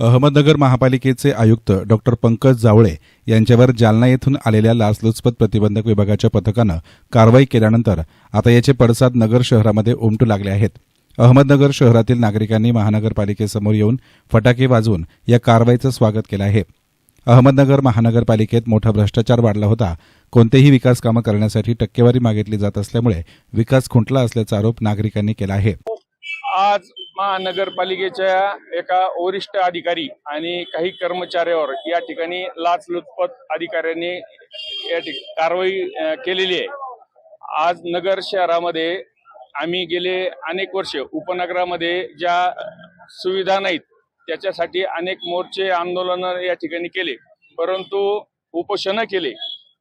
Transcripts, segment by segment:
अहमदनगर महापालिकेचे आयुक्त डॉक्टर पंकज जावळे यांच्यावर जालना येथून आलेल्या लाचलुचपत प्रतिबंधक विभागाच्या पथकानं कारवाई केल्यानंतर आता याचे पडसाद नगर शहरामध्ये उमटू लागले आहेत. अहमदनगर शहरातील नागरिकांनी महानगरपालिकेसमोर येऊन फटाके वाजवून या कारवाईचं स्वागत केलं आहे. अहमदनगर महानगरपालिकेत मोठा भ्रष्टाचार वाढला होता. कोणतेही विकास कामं करण्यासाठी टक्केवारी मागितली जात असल्यामुळे विकास खुंटला असल्याचा आरोप नागरिकांनी केला आहे. आज महानगरपालिकेच्या एका वरिष्ठ अधिकारी आणि काही कर्मचाऱ्यावर या ठिकाणी लाचलुचपत अधिकाऱ्यांनी या ठिक कारवाई केलेली आहे. आज नगर शहरामध्ये आम्ही गेले अनेक वर्ष. उपनगरामध्ये ज्या सुविधा नाहीत त्याच्यासाठी अनेक मोर्चे आंदोलन या ठिकाणी केले. परंतु उपोषणं केले.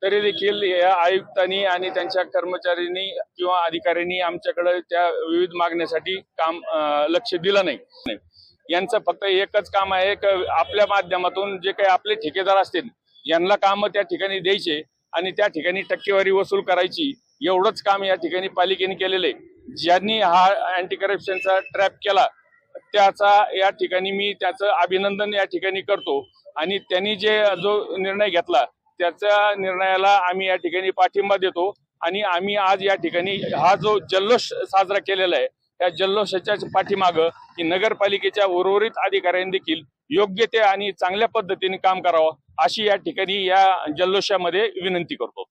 तरी देखील या आयुक्तांनी आणि त्यांच्या कर्मचाऱ्यांनी किंवा अधिकाऱ्यांनी आमच्याकडे त्या विविध मागण्यासाठी काम लक्ष दिलं नाही. यांचं फक्त एकच काम आहे की आपल्या माध्यमातून जे काही आपले ठेकेदार असतील यांना काम त्या ठिकाणी द्यायचे आणि त्या ठिकाणी टक्केवारी वसूल करायची. एवढंच काम या ठिकाणी पालिकेने केलेलं आहे. ज्यांनी हा अँटी करप्शनचा ट्रॅप केला त्याचा या ठिकाणी मी त्याचं अभिनंदन या ठिकाणी करतो. आणि त्यांनी जे जो निर्णय घेतला त्याच्या निर्णयाला आम्ही या ठिकाणी पाठिंबा देतो. आणि आम्ही आज या ठिकाणी हा जो जल्लोष साजरा केलेला आहे त्या जल्लोषाच्या पाठीमागं की नगरपालिकेच्या उर्वरित अधिकाऱ्यांनी देखील योग्य ते आणि चांगल्या पद्धतीने काम करावं अशी या ठिकाणी या जल्लोषामध्ये विनंती करतो.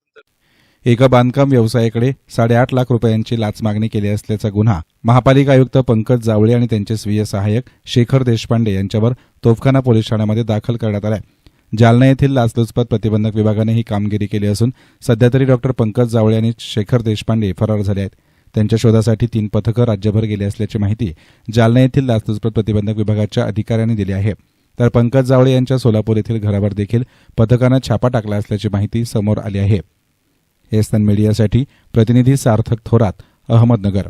एका बांधकाम व्यवसायाकडे साडेआठ लाख रुपयांची लाच मागणी केली असल्याचा गुन्हा महापालिका आयुक्त पंकज जावळे आणि त्यांचे स्वीय सहाय्यक शेखर देशपांडे यांच्यावर तोफखाना पोलीस ठाण्यामध्ये दाखल करण्यात आलाय. जालना येथील लाचलुचपत प्रतिबंधक विभागाने ही कामगिरी केली असून सध्या तरी डॉक्टर पंकज जावळे आणि शेखर देशपांडे फरार झाले आहेत. त्यांच्या शोधासाठी तीन पथकं राज्यभर गेली असल्याची माहिती जालना येथील लाचलुचपत प्रतिबंधक विभागाच्या अधिकाऱ्यांनी दिली आहे. तर पंकज जावळे यांच्या सोलापूर येथील घरावर देखील पथकानं छापा टाकला असल्याची माहिती समोर आली आहे. एस्तन मीडियासाठी प्रतिनिधी सार्थक थोरात अहमदनगर.